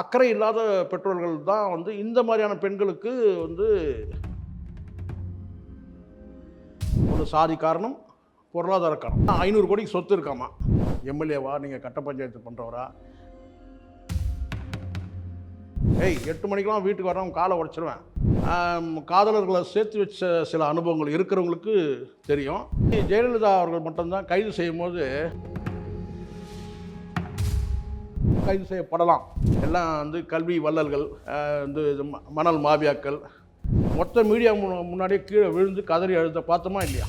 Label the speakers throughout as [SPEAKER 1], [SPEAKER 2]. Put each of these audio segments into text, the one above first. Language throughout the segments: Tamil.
[SPEAKER 1] அக்கறை இல்லாத பெற்றோர்கள் தான் வந்து இந்த மாதிரியான பெண்களுக்கு வந்து ஒரு சாதி காரணம் பொருளாதார காரணம். ஐநூறு கோடிக்கு சொத்து இருக்காமா? எம்எல்ஏவா? நீங்கள் கட்ட பஞ்சாயத்து பண்ணுறவரா ஏய் எட்டு மணிக்கெலாம் வீட்டுக்கு வரவன் காலை உடச்சிருவேன். காதலர்களை சேர்த்து வச்ச சில அனுபவங்கள் இருக்கிறவங்களுக்கு தெரியும். ஜெயலலிதா அவர்கள் மட்டும்தான் கைது செய்யும் போது கைது செய்யப்படலாம். எல்லாம் வந்து கல்வி வள்ளல்கள் வந்து இது ம- மணல் மாபியாக்கள் மொத்த மீடியா மு- முன்னாடியே கீழே விழுந்து கதறி அழுத பார்த்தோமா இல்லையா?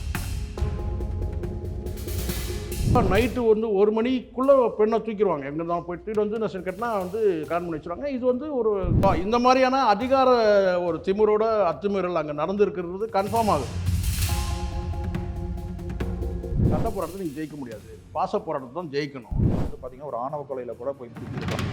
[SPEAKER 1] நைட்டு வந்து ஒரு மணிக்குள்ளே பெண்ணை தூக்கிடுவாங்க. எங்கே தான் போயிட்டு வந்து நெசன் கட்டினா வந்து கல்யாணம் பண்ணி வச்சுருவாங்க. இது வந்து ஒரு இந்த மாதிரியான அதிகார ஒரு திமிரோட அத்துமீறல் அங்கே நடந்திருக்கிறது கன்ஃபார்ம் ஆகுது. சட்ட போராட்டத்தை நீங்கள் ஜெயிக்க முடியாது. பாச போராட்டத்தை தான் ஜெயிக்கணும்.
[SPEAKER 2] வந்து பார்த்தீங்கன்னா ஒரு ஆணவ கொலையில் கூட போய் தூக்கியிருக்காங்க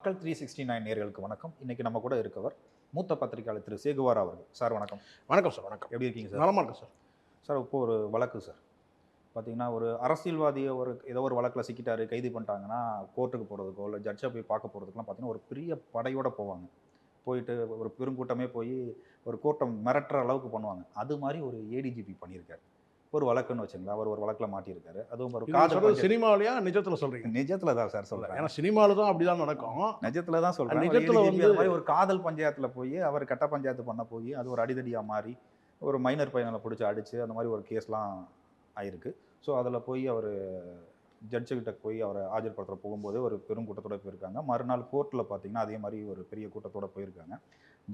[SPEAKER 2] மக்கள் த்ரீ சிக்ஸ்டி நைன் நேர்களுக்கு வணக்கம். இன்னைக்கு நம்ம கூட இருக்கவர் மூத்த பத்திரிகையாளர் திரு சேகுவார் அவர்கள். சார் வணக்கம்.
[SPEAKER 1] வணக்கம் சார். வணக்கம்.
[SPEAKER 2] எப்படி இருக்கீங்க சார்?
[SPEAKER 1] நலமா இருக்கு சார்.
[SPEAKER 2] சார் இப்போ ஒரு வழக்கு சார். பார்த்தீங்கன்னா ஒரு அரசியல்வாதியை ஒரு ஏதோ ஒரு வழக்கில் சிக்கிட்டாரு கைது பண்ணிட்டாங்கன்னா கோர்ட்டுக்கு போகிறதுக்கோ இல்லை ஜட்ஜை போய் பார்க்க போகிறதுக்குலாம் பார்த்தீங்கன்னா ஒரு பெரிய படையோட போவாங்க. போயிட்டு ஒரு பெருங்கூட்டமே போய் ஒரு கோர்ட்டை மிரட்டுற அளவுக்கு பண்ணுவாங்க. அது மாதிரி ஒரு ஏடிஜிபி பண்ணியிருக்காரு. ஒரு வழக்குன்னு வச்சுங்களேன் அவர் ஒரு வழக்கில் மாட்டியிருக்காரு. அதுவும் ஒரு காதல்.
[SPEAKER 1] சினிமாவிலையா நிஜத்தில் சொல்றீங்க?
[SPEAKER 2] நிஜத்துல தான் சார் சொல்றேன்.
[SPEAKER 1] ஏன்னா சினிமாவில் தான் அப்படிதான் நடக்கும்.
[SPEAKER 2] நிஜத்துல தான் சொல்றேன். ஒரு
[SPEAKER 1] நிஜத்துல வந்து-
[SPEAKER 2] மாதிரி ஒரு காதல் பஞ்சாயத்துல போய் அவர் கட்ட பஞ்சாயத்து பண்ண போய் அது ஒரு அடிதடியா மாறி ஒரு மைனர் பையனை பிடிச்சி அடிச்சு அந்த மாதிரி ஒரு கேஸ்லாம் ஆயிருக்கு. ஸோ அதில் போய் அவர் ஜட்ஜுக்கிட்ட போய் அவரை ஆஜர்படுத்துகிற போகும்போது ஒரு பெரும் கூட்டத்தோட போயிருக்காங்க. மறுநாள் கோர்ட்டில் பார்த்தீங்கன்னா அதே மாதிரி ஒரு பெரிய கூட்டத்தோடு போயிருக்காங்க.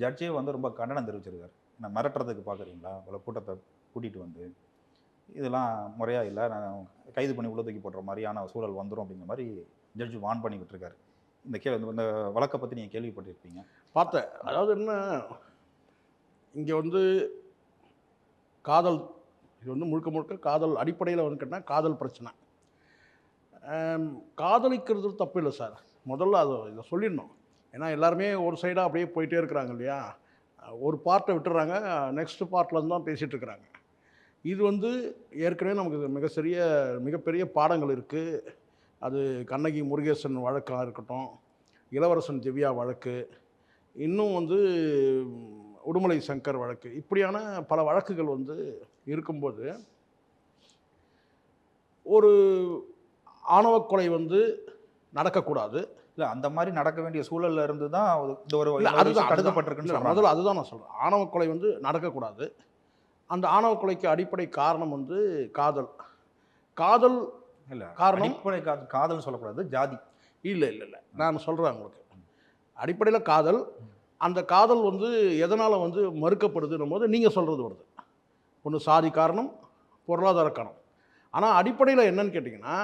[SPEAKER 2] ஜட்ஜே வந்து ரொம்ப கண்டனம் தெரிவிச்சிருக்காரு. நான் மிரட்டுறதுக்கு பார்க்குறீங்களா அவ்வளோ கூட்டத்தை கூட்டிகிட்டு வந்து. இதெல்லாம் முறையாக இல்லை. நான் கைது பண்ணி உள்ள தூக்கி போடுற மாதிரியான சூழல் வந்துடும் அப்படிங்கிற மாதிரி ஜட்ஜு வான் பண்ணி விட்டுருக்காரு. இந்த கே இந்த வழக்கை பற்றி நீங்கள் கேள்விப்பட்டிருப்பீங்க.
[SPEAKER 1] பார்த்தேன். அதாவது என்ன? இங்கே வந்து காதல் இது வந்து முழுக்க முழுக்க காதல் அடிப்படையில் வந்து கேட்டால் காதல் பிரச்சனை. காதலிக்கிறது தப்பு இல்லை சார். முதல்ல அதை இதை சொல்லிடணும். ஏன்னா எல்லாருமே ஒரு சைடாக அப்படியே போயிட்டே இருக்கிறாங்க இல்லையா? ஒரு பார்ட்டை விட்டுறாங்க நெக்ஸ்ட் பார்ட்லேருந்து தான் பேசிகிட்டு இருக்கிறாங்க. இது வந்து ஏற்கனவே நமக்கு மிக சிறிய மிகப்பெரிய பாடங்கள் இருக்குது அது கண்ணகி முருகேசன் வழக்காக இருக்கட்டும் இளவரசன் திவ்யா வழக்கு இன்னும் வந்து உடுமலை சங்கர் வழக்கு இப்படியான பல வழக்குகள் வந்து இருக்கும்போது ஒரு ஆணவ கொலை வந்து நடக்கக்கூடாது.
[SPEAKER 2] இல்லை அந்த மாதிரி நடக்க வேண்டிய சூழல்ல இருந்து தான் இந்த ஒரு
[SPEAKER 1] அதுதான்.
[SPEAKER 2] தடுக்கப்பட்டிருக்குன்னு.
[SPEAKER 1] முதல்ல அதுதான் நான் சொல்கிறேன் ஆணவ கொலை வந்து நடக்கக்கூடாது. அந்த ஆணவ கொலைக்கு அடிப்படை காரணம் வந்து காதல். காதல்
[SPEAKER 2] இல்ல
[SPEAKER 1] காரணம்?
[SPEAKER 2] அடிப்படை காதல் காதல்னு சொல்லக்கூடாது ஜாதி.
[SPEAKER 1] இல்லை இல்லை இல்லை. நான் சொல்கிறேன் உங்களுக்கு. அடிப்படையில் காதல் அந்த காதல் வந்து எதனால் வந்து மறுக்கப்படுதுன்னும் போது நீங்கள் சொல்கிறது வருது. ஒன்று சாதி காரணம் பொருளாதார காரணம். ஆனால் அடிப்படையில் என்னன்னு கேட்டிங்கன்னா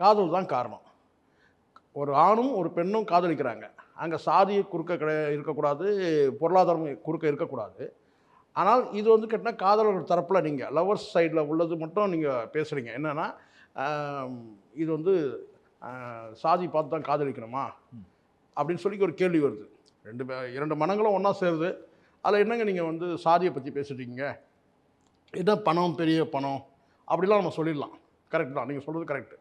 [SPEAKER 1] காதல் தான் காரணம். ஒரு ஆணும் ஒரு பெண்ணும் காதலிக்கிறாங்க. அங்கே சாதி குறுக்க கிடை- இருக்கக்கூடாது பொருளாதாரம் குறுக்க இருக்கக்கூடாது. ஆனால் இது வந்து கேட்டால் காதலர்கள் தரப்பில் நீங்கள் லவர்ஸ் சைடில் உள்ளது மட்டும் நீங்கள் பேசுகிறீங்க என்னென்னா இது வந்து சாதி பார்த்து தான் காதலிக்கணுமா? அப்படின்னு சொல்லி ஒரு கேள்வி வருது. ரெண்டு பே இரண்டு மனங்களும் ஒன்றா சேருது. அதில் என்னங்க நீங்கள் வந்து சாதியை பற்றி பேசிட்டீங்க என்ன பணம் பெரிய பணம் அப்படிலாம் நம்ம சொல்லிடலாம். கரெக்ட் தான். நீங்கள் சொல்கிறது கரெக்டு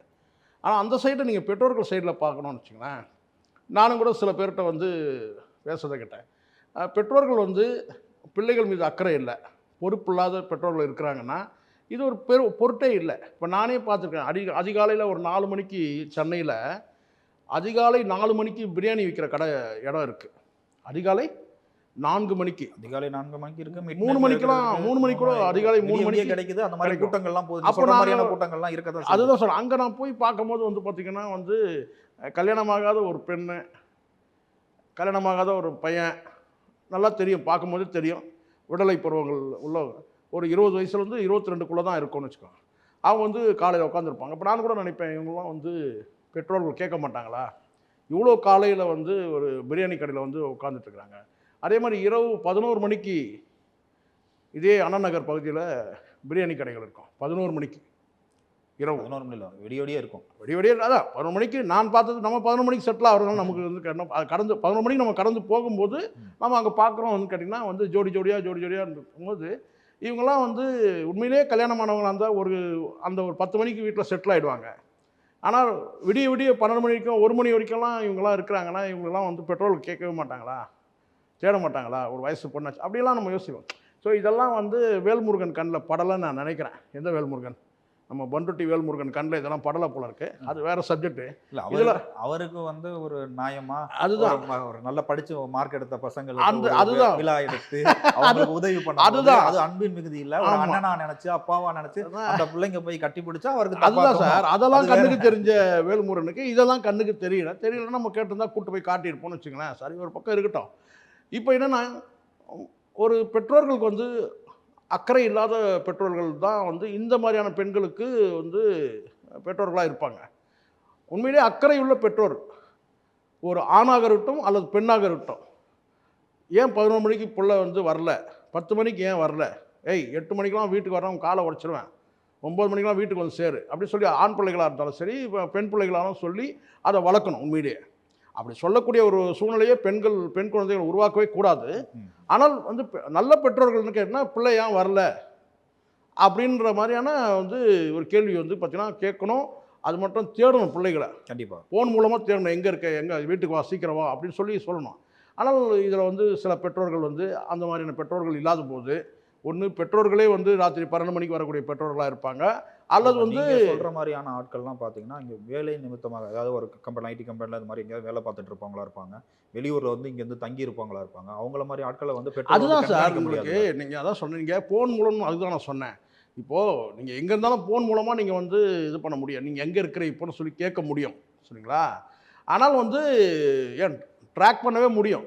[SPEAKER 1] ஆனால் அந்த சைடை நீங்கள் பெற்றோர்கள் சைடில் பார்க்கணும்னு வச்சிங்களேன் நானும் கூட சில பேர்கிட்ட வந்து பேசுறதை கேட்டேன். பெற்றோர்கள் வந்து பிள்ளைகள் மீது அக்கறை இல்லை. பொறுப்பில்லாத பெற்றோர்கள் இருக்கிறாங்கன்னா இது ஒரு பெரு பொருட்டே இல்லை. இப்போ நானே பார்த்துருக்கேன். அடி அதிகாலையில் ஒரு நாலு மணிக்கு சென்னையில் அதிகாலை நாலு மணிக்கு பிரியாணி விற்கிற கடை இடம் இருக்குது அதிகாலை நான்கு மணிக்கு.
[SPEAKER 2] அதிகாலை நான்கு மணிக்கு இருக்கு
[SPEAKER 1] மூணு மணிக்கெல்லாம். மூணு மணிக்கு கூட அதிகாலை மூணு மணிக்கு
[SPEAKER 2] கிடைக்குது அந்த மாதிரி. கூட்டங்கள்லாம் போகுது.
[SPEAKER 1] அப்ப
[SPEAKER 2] மாதிரியான கூட்டங்கள்லாம் இருக்கதான்.
[SPEAKER 1] அதுதான் சொல்கிறேன் அங்கே நான் போய் பார்க்கும்போது வந்து பார்த்திங்கன்னா வந்து கல்யாணமாகாத ஒரு பெண்ணு கல்யாணமாகாத ஒரு பையன் நல்லா தெரியும் பார்க்கும்போது தெரியும். விடலை பருவங்கள் உள்ள ஒரு இருபது வயசுலேருந்து இருபத்தி ரெண்டுக்குள்ளே தான் இருக்கும்னு வச்சுக்கோங்க அவங்க வந்து காலையில் உட்காந்துருப்பாங்க இப்போ நான் கூட நினைப்பேன் இவங்கெல்லாம் வந்து பெற்றோர்கள் கேட்க மாட்டாங்களா? இவ்வளோ காலையில் வந்து ஒரு பிரியாணி கடையில் வந்து உட்காந்துட்ருக்குறாங்க அதே மாதிரி இரவு பதினோரு மணிக்கு இதே அண்ணா நகர் பகுதியில் பிரியாணி கடைகள் இருக்கும். பதினோரு மணிக்கு இரவு.
[SPEAKER 2] பதினோரு மணில விடிய விடிய இருக்கும்.
[SPEAKER 1] விடிய விடிய அதான் பதினொரு மணிக்கு நான் பார்த்தது நம்ம பதினொரு மணிக்கு செட்டில் ஆகிறதுனால நமக்கு வந்து கடந்து பதினொரு மணிக்கு நம்ம கடந்து போகும்போது நம்ம அங்கே பார்க்குறோம் வந்து கேட்டிங்கன்னா வந்து ஜோடி ஜோடியாக ஜோடி ஜோடியாக இருக்கும்போது இவங்கெல்லாம் வந்து உண்மையிலேயே கல்யாணமானவங்களாக இருந்தால் ஒரு அந்த ஒரு பத்து மணிக்கு வீட்டில் செட்டில் ஆகிடுவாங்க ஆனால் விடிய விடிய பன்னெண்டு மணி வரைக்கும் ஒரு மணி வரைக்கும்லாம் இவங்கெல்லாம் இருக்கிறாங்கன்னா இவங்கெல்லாம் வந்து பெட்ரோல் கேட்கவே மாட்டாங்களா? தேட மாட்டாங்களா ஒரு வயசு பொண்ணாச்சு. அப்படியெல்லாம் நம்ம யோசிப்போம். ஸோ இதெல்லாம் வந்து வேல்முருகன் கண்ணில் படலைன்னு நான் நினைக்கிறேன். எந்த வேல்முருகன்? நம்ம பண்ருட்டி வேல்முருகன் கண்ணில் இதெல்லாம் படலை போல இருக்கு. அது வேற சப்ஜெக்ட்
[SPEAKER 2] இல்ல
[SPEAKER 1] இதுல-
[SPEAKER 2] அவருக்கு வந்து ஒரு நியாயமா
[SPEAKER 1] அதுதான்.
[SPEAKER 2] ஒரு நல்ல படிச்சு மார்க் எடுத்த பசங்க
[SPEAKER 1] அந்த- அதுதான்.
[SPEAKER 2] விழா எடுத்து அவங்களுக்கு உதவி பண்ண
[SPEAKER 1] அதுதான்.
[SPEAKER 2] அது அன்பின் மிகுதி இல்ல. ஒரு. அண்ணனா நினைச்சு அப்பாவா நினைச்சு. அந்த பிள்ளைங்க போய் கட்டி பிடிச்சா அவருக்கு
[SPEAKER 1] அதுதான். சார். அதெல்லாம். கண்ணுக்கு தெரிஞ்ச வேல்முருகனுக்கு இதெல்லாம் கண்ணுக்கு தெரியல. தெரியலன்னா நம்ம கேட்டிருந்தா கூட்டு போய் காட்டியிருப்போம்னு வச்சுங்களேன் சரி ஒரு பக்கம் இருக்கட்டும். இப்போ என்னென்னா ஒரு பெற்றோர்களுக்கு வந்து அக்கறை இல்லாத பெற்றோர்கள் தான் வந்து இந்த மாதிரியான பெண்களுக்கு வந்து பெற்றோர்களாக இருப்பாங்க. உண்மையிலே அக்கறை உள்ள பெற்றோர் ஒரு ஆணாக இருக்கட்டும் அல்லது பெண்ணாக இருக்கட்டும் ஏன் பதினொரு மணிக்கு பிள்ளை வந்து வரல? பத்து மணிக்கு ஏன் வரல? ஏய் எட்டு மணிக்கெலாம் வீட்டுக்கு வரவன் காலை உடச்சிருவேன். ஒம்பது மணிக்கெலாம் வீட்டுக்கு வந்து சேரு. அப்படி சொல்லி ஆண் பிள்ளைகளாக இருந்தாலும் சரி இப்போ பெண் பிள்ளைகளாலும் சொல்லி அதை வளர்க்கணும் உண்மையிலேயே. அப்படி சொல்லக்கூடிய ஒரு சூழ்நிலையை பெண்கள் பெண் குழந்தைகள் உருவாக்கவே கூடாது. ஆனால் வந்து நல்ல பெற்றோர்கள்னு கேட்டால் பிள்ளை ஏன் வரல? அப்படின்ற மாதிரியான வந்து ஒரு கேள்வி வந்து பார்த்தீங்கன்னா கேட்கணும். அது மட்டும் தேடணும் பிள்ளைகளை.
[SPEAKER 2] கண்டிப்பா.
[SPEAKER 1] ஃபோன் மூலமாக தேடணும். எங்கே இருக்க? எங்கே? வீட்டுக்கு வா சீக்கிரம் வா. அப்படின்னு சொல்லி சொல்லணும். ஆனால் இதில் வந்து சில பெற்றோர்கள் வந்து அந்த மாதிரியான பெற்றோர்கள் இல்லாத போது ஒன்று பெற்றோர்களே வந்து ராத்திரி பன்னெண்டு மணிக்கு வரக்கூடிய பெற்றோர்களாக இருப்பாங்க. அல்லது வந்து
[SPEAKER 2] சொல்ற மாதிரியான ஆட்கள்லாம் பாத்தீங்கன்னா இங்க வேலை நிமித்தமாக அதாவது ஒரு கம்பெனி ஐடி கம்பெனில இது மாதிரி எங்கேயாவது வேலை பார்த்துட்டு இருப்பவங்களா இருப்பாங்க. வெளியூர்ல வந்து இங்க இருந்து தங்கி இருப்பவங்களா இருப்பாங்க. அவங்கள மாதிரி ஆட்களை வந்து
[SPEAKER 1] அதுதான் சார் உங்களுக்கு. நீங்கள் அதான் சொன்னீங்க ஃபோன் மூலம் அதுதான் நான் சொன்னேன். இப்போது நீங்கள் எங்கே இருந்தாலும் ஃபோன் மூலமாக நீங்கள் வந்து இது பண்ண முடியும். நீங்கள் எங்கே இருக்கிற இப்போன்னு சொல்லி கேட்க முடியும் சரிங்களா? ஆனால் வந்து ஏன் ட்ராக் பண்ணவே முடியும்.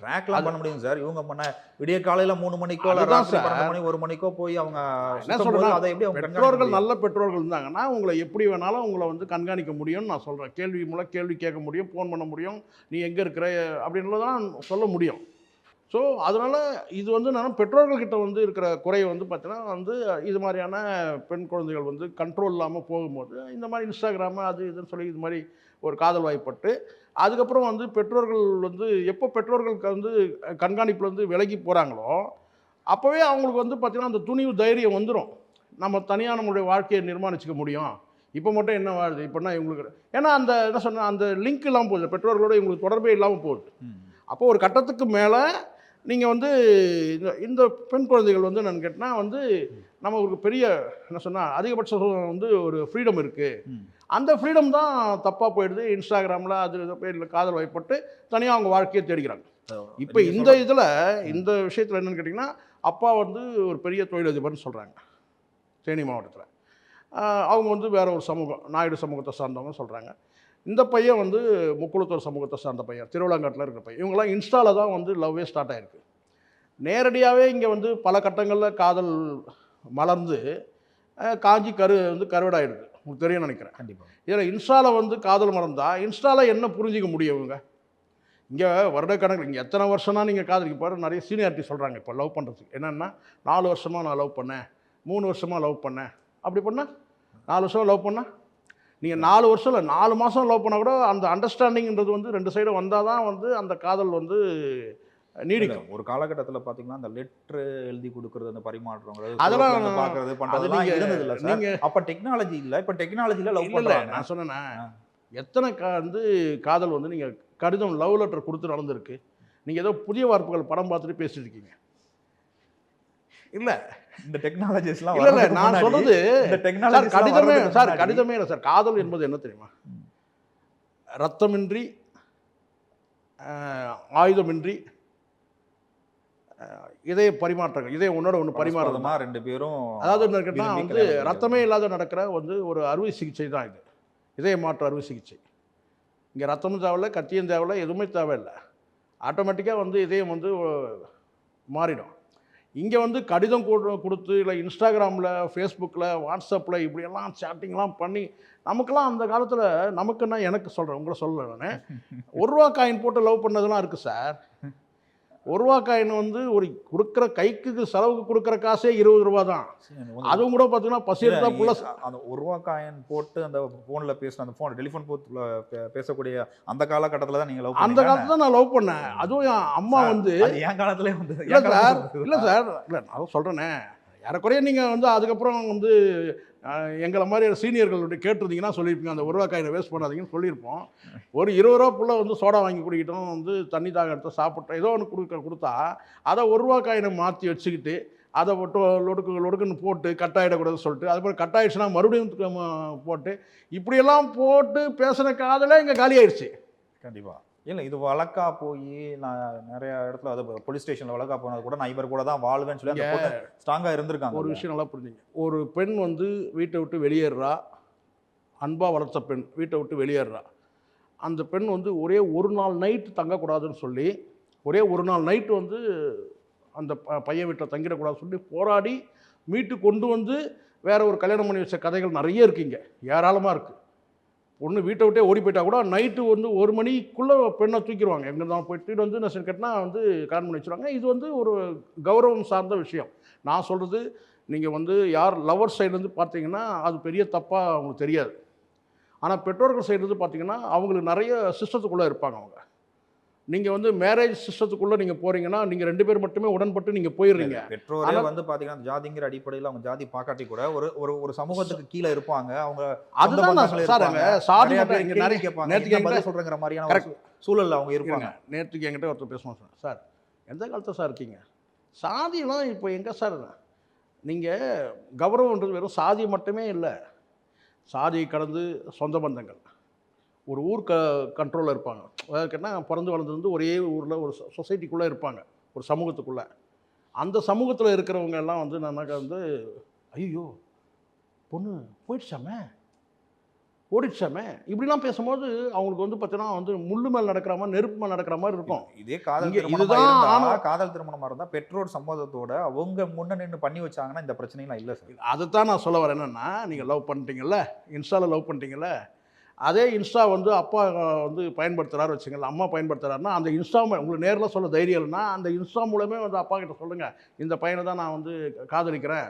[SPEAKER 2] ட்ராக்லாம் பண்ண முடியும் சார் இவங்க பண்ண விடிய காலையில மூணு மணிக்கோ இல்ல ராத்திரி. பன்னெண்டு மணி ஒரு மணிக்கோ போய் அவங்க
[SPEAKER 1] என்ன சொல்றேன்னா,
[SPEAKER 2] அதை எப்படி
[SPEAKER 1] பெற்றோர்கள்? நல்ல பெற்றோர்கள் இருந்தாங்கன்னா உங்களை எப்படி வேணாலும் உங்களை வந்து கண்காணிக்க முடியும்னு நான் சொல்கிறேன் கேள்வி மூலம் கேள்வி கேட்க முடியும் ஃபோன் பண்ண முடியும் நீ எங்கே இருக்கிற அப்படின்றதெல்லாம் சொல்ல முடியும் ஸோ அதனால் இது வந்து நான் பெற்றோர்கள்கிட்ட வந்து இருக்கிற குறை வந்து பார்த்தீங்கன்னா வந்து இது மாதிரியான பெண் குழந்தைகள் வந்து கண்ட்ரோல் இல்லாமல் போகும்போது இந்த மாதிரி இன்ஸ்டாகிராமு அது இதுன்னு சொல்லி இது மாதிரி ஒரு காதல் வாய்ப்பட்டு அதுக்கப்புறம் வந்து பெற்றோர்கள் வந்து எப்போ பெற்றோர்களுக்கு வந்து கண்காணிப்புல இருந்து விலகி போகிறாங்களோ அப்போவே அவங்களுக்கு வந்து பார்த்திங்கன்னா அந்த துணிவு தைரியம் வந்துடும் நம்ம தனியாக நம்மளுடைய வாழ்க்கையை நிர்மாணிச்சுக்க முடியும். இப்போ மட்டும் என்ன வாழுது? இப்போனா இவங்களுக்கு ஏன்னா அந்த என்ன சொன்ன அந்த லிங்க் இல்லாமல் போகுது. பெற்றோர்களோட இவங்களுக்கு தொடர்பே இல்லாமல் போகுது. அப்போ ஒரு கட்டத்துக்கு மேலே நீங்கள் வந்து இந்த இந்த பெண் குழந்தைகள் வந்து நான் கேட்டால் வந்து நம்ம ஒரு பெரிய என்ன சொன்னால் அதிகபட்ச வந்து ஒரு ஃப்ரீடம் இருக்குது. அந்த ஃப்ரீடம் தான் தப்பாக போயிடுது. இன்ஸ்டாகிராமில் அது இது பேரில் காதல் வாய்ப்பட்டு தனியாக அவங்க வாழ்க்கையை தேடிக்கிறாங்க இப்போ இந்த இதில் இந்த விஷயத்தில் என்னன்னு கேட்டிங்கன்னா அப்பா வந்து ஒரு பெரிய தொழிலதிபர்னு சொல்கிறாங்க தேனி மாவட்டத்தில். அவங்க வந்து வேற ஒரு சமூகம் நாயுடு சமூகத்தை சார்ந்தவங்க சொல்கிறாங்க இந்த பையன் வந்து முக்குளத்தூர் சமூகத்தை சார்ந்த பையன் திருவிழாங்காட்டில் இருக்கிற பையன். இவங்கெல்லாம் இன்ஸ்டாவில் தான் வந்து லவ்வே ஸ்டார்ட் ஆயிருக்கு. நேரடியாகவே இங்கே வந்து பல கட்டங்களில் காதல் மலர்ந்து காஞ்சி கரு வந்து கருவடாயிடுது. உங்களுக்கு தெரியும் நினைக்கிறேன்.
[SPEAKER 2] கண்டிப்பா.
[SPEAKER 1] இதில் இன்ஸ்டாவில் வந்து காதல் மறந்தா இன்ஸ்டாவில் என்ன புரிஞ்சிக்க முடியும் இவங்க? இங்கே வருடக்கணக்கில் இங்கே எத்தனை வருஷம்னா நீங்கள் காதலிக்க பாரு நிறைய சீனியாரிட்டி சொல்கிறாங்க இப்போ லவ் பண்ணுறதுக்கு என்னென்னா நாலு வருஷமாக நான் லவ் பண்ணேன் மூணு வருஷமாக லவ் பண்ணேன். அப்படி பண்ணால் நாலு வருஷம் லவ் பண்ணால் நீங்கள் நாலு வருஷம் இல்லை நாலு மாதம் லவ் பண்ணால் கூட அந்த அண்டர்ஸ்டாண்டிங்ன்றது வந்து ரெண்டு சைடும் வந்தால் தான் வந்து அந்த காதல் வந்து நீடிக்கும்.
[SPEAKER 2] ஒரு காலகட்டத்துல பாத்தீங்கன்னா அந்த லெட்டர் எழுதி கொடுக்கறது அந்த பரிமாற்றம்
[SPEAKER 1] அதெல்லாம்
[SPEAKER 2] பாக்குறது
[SPEAKER 1] அது
[SPEAKER 2] பண்றதெல்லாம்
[SPEAKER 1] நீங்க-
[SPEAKER 2] இருந்தது இல்ல சார்.
[SPEAKER 1] நீங்க
[SPEAKER 2] அப்ப டெக்னாலஜி இல்ல இப்ப டெக்னாலஜில லவ்
[SPEAKER 1] இல்லை
[SPEAKER 2] பண்றாங்க.
[SPEAKER 1] நான் சொன்னேனே.
[SPEAKER 2] ஆ.
[SPEAKER 1] எத்தனை கா வந்து காதல் வந்து நீங்கள் கடிதம் லவ் லெட்டர் கொடுத்து நடந்திருக்கு. நீங்கள் ஏதோ புதிய வார்ப்புகள் படம் பார்த்துட்டு பேசிட்டு இருக்கீங்க. இல்லை
[SPEAKER 2] இந்த டெக்னாலஜிஸ் எல்லாம்
[SPEAKER 1] இல்லை இல்லை நான் சொல்றது
[SPEAKER 2] இந்த டெக்னாலஜி
[SPEAKER 1] கடிதமே சார் கடிதமே இல்லை சார். காதல் என்பது என்ன தெரியுமா? ரத்தமின்றி ஆயுதமின்றி இதய பரிமாற்றங்கள் இதய ஒன்னோட ஒன்று பரிமாறுறது.
[SPEAKER 2] பரிமாறமா ரெண்டு பேரும்
[SPEAKER 1] அதாவது என்ன கேட்டால் வந்து. ரத்தமே இல்லாத நடக்கிற வந்து ஒரு அறுவை சிகிச்சை தான் இது. இதய மாற்று அறுவை சிகிச்சை. இங்கே ரத்தமும் தேவையில்ல கத்தியும் தேவையில்ல எதுவுமே தேவையில்லை. ஆட்டோமேட்டிக்காக வந்து இதயம் வந்து மாறிடும். இங்கே வந்து கடிதம் கொடு- கொடுத்து இல்லை இன்ஸ்டாகிராமில் ஃபேஸ்புக்கில் வாட்ஸ்அப்பில் இப்படியெல்லாம் சேட்டிங்லாம் பண்ணி நமக்கெல்லாம் அந்த காலத்தில் நமக்குன்னா எனக்கு சொல்கிறேன் உங்களை சொல்லலை நான். ஒரு ரூபா காயின் போட்டு லவ் பண்ணதெல்லாம் இருக்குது சார் ஒரு ரூபா காயின் வந்து ஒரு கொடுக்குற கைக்கு செலவுக்கு கொடுக்குற காசே இருபது ரூபா தான். அதுவும் கூட பார்த்தீங்கன்னா பசி எடுத்தா புள்ள
[SPEAKER 2] அந்த ஒரு ரூபா காயின் போட்டு அந்த போன்ல பேசுன அந்த போன் டெலிஃபோன் போத்துல பேசக்கூடிய அந்த காலகட்டத்துல தான் நீங்க லவ்
[SPEAKER 1] அந்த காலத்துல தான் நான் லவ் பண்ணேன். அதுவும் என் அம்மா வந்து
[SPEAKER 2] என் காலத்திலே வந்து
[SPEAKER 1] இல்லை சார் இல்லை சார் இல்லை நான் சொல்கிறேனே ஏறக்குறைய நீங்கள் வந்து அதுக்கப்புறம் வந்து எங்களை மாதிரி சீனியர்களுடைய கேட்டிருந்தீங்கன்னா சொல்லியிருப்பீங்க. அந்த ஒரு ரூபா காயினை வேஸ்ட் பண்ணாதீங்கன்னு சொல்லியிருப்போம். ஒரு இருபது ரூபா புள்ள வந்து சோடா வாங்கி குடிக்கிட்டோம் வந்து தண்ணி தாக எடுத்து சாப்பிட்டோம் ஏதோ ஒன்று கொடுக்க கொடுத்தா அதை ஒரு ரூபா காயினை மாற்றி வச்சுக்கிட்டு அதை போட்டு லொடுக்கு லொடுக்குன்னு போட்டு கட்டாயிடக்கூடாதுன்னு சொல்லிட்டு அதுக்கப்புறம் கட்டாயிடுச்சுன்னா மறுபடியும் போட்டு இப்படியெல்லாம் போட்டு பேசின காதலே இங்கே காலி ஆயிடுச்சு
[SPEAKER 2] கண்டிப்பாக இல்ல இது வழக்கா போய் நான் நிறைய இடத்துல அது போலீஸ் ஸ்டேஷன்ல வழக்கா போனது கூட நான் இவர் கூட தான் வாழ்வேன்னு சொல்லி அந்த பொண்ணு ஸ்ட்ராங்கா இருந்திருக்காங்க
[SPEAKER 1] ஒரு விஷயம் நல்லா புரிஞ்சுங்க. ஒரு பெண் வந்து வீட்டை விட்டு வெளியேறா அன்பாக வளர்த்த பெண் வீட்டை விட்டு வெளியேறா. அந்த பெண் வந்து ஒரே ஒரு நாள் நைட்டு தங்கக்கூடாதுன்னு சொல்லி ஒரே ஒரு நாள் நைட்டு வந்து அந்த ப- பையன் வீட்டில் தங்கிடக்கூடாதுன்னு சொல்லி போராடி மீட்டு கொண்டு வந்து வேற ஒரு கல்யாணம் பண்ணி வச்ச கதைகள் நிறைய இருக்குங்க. ஏராளமாக இருக்குது பொண்ணு வீட்டை விட்டே ஓடி போயிட்டா கூட நைட்டு வந்து ஒரு மணிக்குள்ளே பெண்ணை தூக்கிடுவாங்க. எங்கே தான் போயிட்டு வந்து நெசன் கட்டினா வந்து கல்யாணம் பண்ணி வச்சுருவாங்க. இது வந்து ஒரு கௌரவம் சார்ந்த விஷயம். நான் சொல்கிறது நீங்கள் வந்து யார் லவர் சைட்லேருந்து பார்த்தீங்கன்னா அது பெரிய தப்பாக அவங்களுக்கு தெரியாது. ஆனால் பெற்றோர்கள் சைட்லேருந்து பார்த்தீங்கன்னா அவங்களுக்கு நிறைய சிஸ்டத்துக்குள்ளே இருப்பாங்க அவங்க. நீங்கள் வந்து மேரேஜ் சிஸ்டத்துக்குள்ளே நீங்கள் போகிறீங்கன்னா நீங்கள் ரெண்டு பேர் மட்டுமே உடன்பட்டு நீங்கள் போயிடுறீங்க.
[SPEAKER 2] பெற்றோரே வந்து பாத்தீங்கன்னா ஜாதிங்கிற அடிப்படையில அவங்க ஜாதி பாக்காட்டி கூட ஒரு ஒரு ஒரு சமூகத்துக்கு கீழே இருப்பாங்க. அவங்க
[SPEAKER 1] அதுதான் சார்
[SPEAKER 2] நிறைய கேட்பாங்க. என்ன பதில் சொல்றேங்கிற மாதிரியான சூழல்ல அவங்க இருப்பாங்க.
[SPEAKER 1] நேற்றுக்கு என்கிட்ட ஒருத்தர் பேசுவோம் சார். சார் எந்த காலத்தில் சார் இருக்கீங்க? சாதியெல்லாம் இப்போ எங்கே சார்? நீங்கள் கௌரவன்றது வெறும் சாதி மட்டுமே இல்லை. சாதியை கடந்து சொந்த பந்தங்கள். ஒரு ஊர் க கண்ட்ரோலில் இருப்பாங்க. அதாவது கேட்டால் பிறந்து வளர்ந்தது வந்து ஒரே ஊரில் ஒரு சொசைட்டிக்குள்ளே இருப்பாங்க. ஒரு சமூகத்துக்குள்ளே. அந்த சமூகத்தில் இருக்கிறவங்க எல்லாம் வந்து என்னன்னாக்கா வந்து ஐயோ பொண்ணு போயிடுச்சாமே? ஓடிடுச்சாமே? இப்படிலாம் பேசும்போது அவங்களுக்கு வந்து பார்த்தீங்கன்னா வந்து முள்ளு மேல் நடக்கிற மாதிரி நெருப்பு மேல் நடக்கிற மாதிரி இருக்கும்.
[SPEAKER 2] இதே காதல்
[SPEAKER 1] இதுதான்
[SPEAKER 2] காதல் திருமணமா இருந்தா பெற்றோர் சம்மதத்தோட அவங்க முன்ன நின்று பண்ணி வச்சாங்கன்னா இந்த பிரச்சனைலாம் இல்ல சார்.
[SPEAKER 1] அதைத்தான் நான் சொல்ல வரேன். என்னன்னா நீங்கள் லவ் பண்ணிட்டீங்கல்ல இன்ஸ்டாவில் லவ் பண்ணிட்டீங்கல்ல அதே இன்ஸ்டா வந்து அப்பா வந்து பயன்படுத்துகிறாரு வச்சுங்களேன் அம்மா பயன்படுத்துகிறாருன்னா அந்த இன்ஸ்டா உங்களுக்கு நேரில் சொல்ல தைரியம் இல்லைன்னா அந்த இன்ஸ்டா மூலமே வந்து அப்பா கிட்ட சொல்லுங்கள் இந்த பையனை தான் நான் வந்து காதலிக்கிறேன்.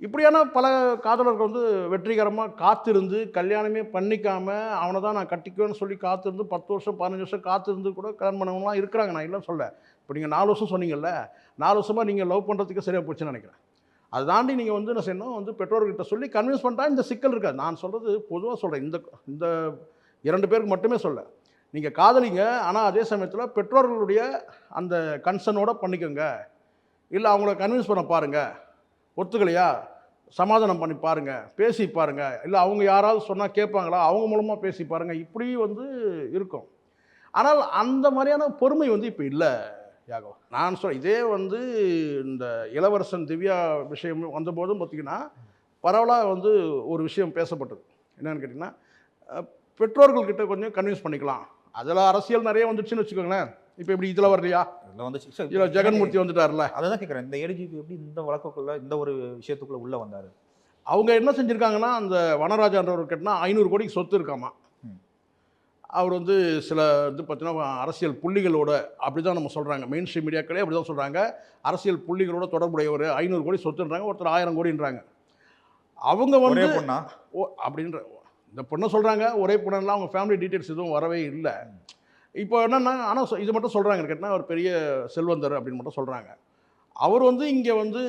[SPEAKER 1] இப்படியான பல காதலர்கள் வந்து வெற்றிகரமாக காத்திருந்து கல்யாணமே பண்ணிக்காமல் அவனை தான் நான் கட்டிக்குவேன்னு சொல்லி காத்திருந்து பத்து வருஷம் பதினஞ்சு வருஷம் காத்திருந்து கூட கல்யாணம் பண்ணவங்களாம் இருக்கிறாங்க. நான் இல்லை சொல்ல இப்போ நீங்கள் நாலு வருஷம் சொன்னீங்கல்ல நாலு வருஷமாக நீங்கள் லவ் பண்ணுறதுக்கு சரியாக போச்சுன்னு நினைக்கிறேன். அதை தாண்டி நீங்கள் வந்து என்ன செய்யணும்? வந்து பெற்றோர்கிட்ட சொல்லி கன்வின்ஸ் பண்ணிட்டா இந்த சிக்கல் இருக்காது. நான் சொல்கிறது பொதுவாக சொல்கிறேன் இந்த இந்த இரண்டு பேருக்கு மட்டுமே சொல்ல. நீங்கள் காதலிங்க ஆனால் அதே சமயத்தில் பெற்றோர்களுடைய அந்த கன்சர்னோட பண்ணிக்கோங்க. இல்லை அவங்கள கன்வின்ஸ் பண்ண பாருங்கள் ஒத்துக்கலையா? சமாதானம் பண்ணி பாருங்கள் பேசி பாருங்கள் இல்லை அவங்க யாராவது சொன்னால் கேட்பாங்களா? அவங்க மூலமாக பேசி பாருங்கள் இப்படி வந்து இருக்கும். ஆனால் அந்த மாதிரியான பொறுமை வந்து இப்போ இல்லை. யாகவ் நான் சொல் இதே வந்து இந்த இளவரசன் திவ்யா விஷயம் வந்தபோதும் பார்த்தீங்கன்னா பரவலாக வந்து ஒரு விஷயம் பேசப்பட்டது. என்னன்னு கேட்டிங்கன்னா பெற்றோர்கள்கிட்ட கொஞ்சம் கன்வின்ஸ் பண்ணிக்கலாம். அதில் அரசியல் நிறைய வந்துடுச்சுன்னு வச்சுக்கோங்களேன். இப்போ இப்படி இதில் வரலையா?
[SPEAKER 2] இதுல வந்து
[SPEAKER 1] இதில் ஜெகன்மூர்த்தி வந்துட்டார்ல.
[SPEAKER 2] அதான் கேக்குறேன். இந்த ஏடிஜிபி எப்படி இந்த வழக்குக்குள்ள இந்த ஒரு விஷயத்துக்குள்ள உள்ள வந்தாரு?
[SPEAKER 1] அவங்க என்ன செஞ்சுருக்காங்கன்னா அந்த வனராஜான்றவர் கேட்டினா ஐநூறு கோடிக்கு சொத்து இருக்காமா. அவர் வந்து சில இது பார்த்தீங்கன்னா அரசியல் புள்ளிகளோட அப்படி தான் நம்ம சொல்கிறாங்க மெயின் ஸ்ட்ரீம் மீடியாக்களே அப்படி தான் சொல்கிறாங்க அரசியல் புள்ளிகளோட தொடர்புடையவர் ஐநூறு கோடி சொத்துன்றாங்க ஒருத்தர் ஆயிரம் கோடின்றாங்க. அவங்க வந்து
[SPEAKER 2] ஒரே பொண்ணா?
[SPEAKER 1] ஓ அப்படின்ற இந்த பொண்ணை சொல்கிறாங்க ஒரே பொண்ணெல்லாம் அவங்க ஃபேமிலி டீட்டெயில்ஸ் எதுவும் வரவே இல்லை. இப்போ என்னென்னா ஆனால் இது மட்டும் சொல்கிறாங்க கேட்டால் அவர் பெரிய செல்வந்தர் அப்படின்னு மட்டும் சொல்கிறாங்க அவர் வந்து இங்கே வந்து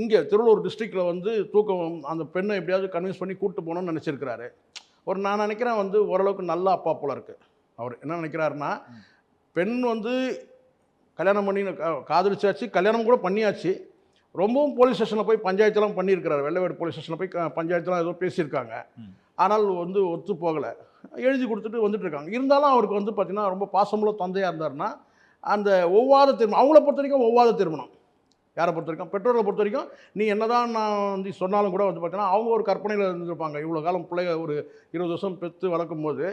[SPEAKER 1] இங்கே திருவள்ளூர் டிஸ்ட்ரிக்டில் வந்து தூக்கம் அந்த பெண்ணை எப்படியாவது கன்வின்ஸ் பண்ணி கூப்பிட்டு போகணும்னு நினச்சிருக்கிறாரு. ஒரு நான் நினைக்கிறேன் வந்து ஓரளவுக்கு நல்ல அப்பா போல இருக்குது அவர் என்ன நினைக்கிறாருன்னா பெண் வந்து கல்யாணம் பண்ணி கா- காதலிச்சாச்சு கல்யாணம் கூட பண்ணியாச்சு. ரொம்பவும் போலீஸ் ஸ்டேஷனில் போய் பஞ்சாயத்துலாம் பண்ணியிருக்கிறாரு. வெள்ளவேடு போலீஸ் ஸ்டேஷனில் போய் பஞ்சாயத்துலாம் ஏதோ பேசியிருக்காங்க. ஆனால் வந்து ஒத்து போகலை. எழுதி கொடுத்துட்டு வந்துட்டு இருக்காங்க. இருந்தாலும் அவருக்கு வந்து பார்த்திங்கன்னா ரொம்ப பாசமுள்ள தந்தையாக இருந்தாருன்னா அந்த ஒவ்வாத திருமணம் அவங்கள பொறுத்த வரைக்கும் ஒவ்வாத திருமணம். யாரை பொறுத்த வரைக்கும்? பெற்றோரை பொறுத்த வரைக்கும் நீ என்னதான் நான் வந்து சொன்னாலும் கூட வந்து பார்த்தீங்கன்னா அவங்க ஒரு கற்பனையில் இருந்திருப்பாங்க. இவ்வளோ காலம் பிள்ளைய ஒரு இருபது வருஷம் பெற்று வளர்க்கும் போது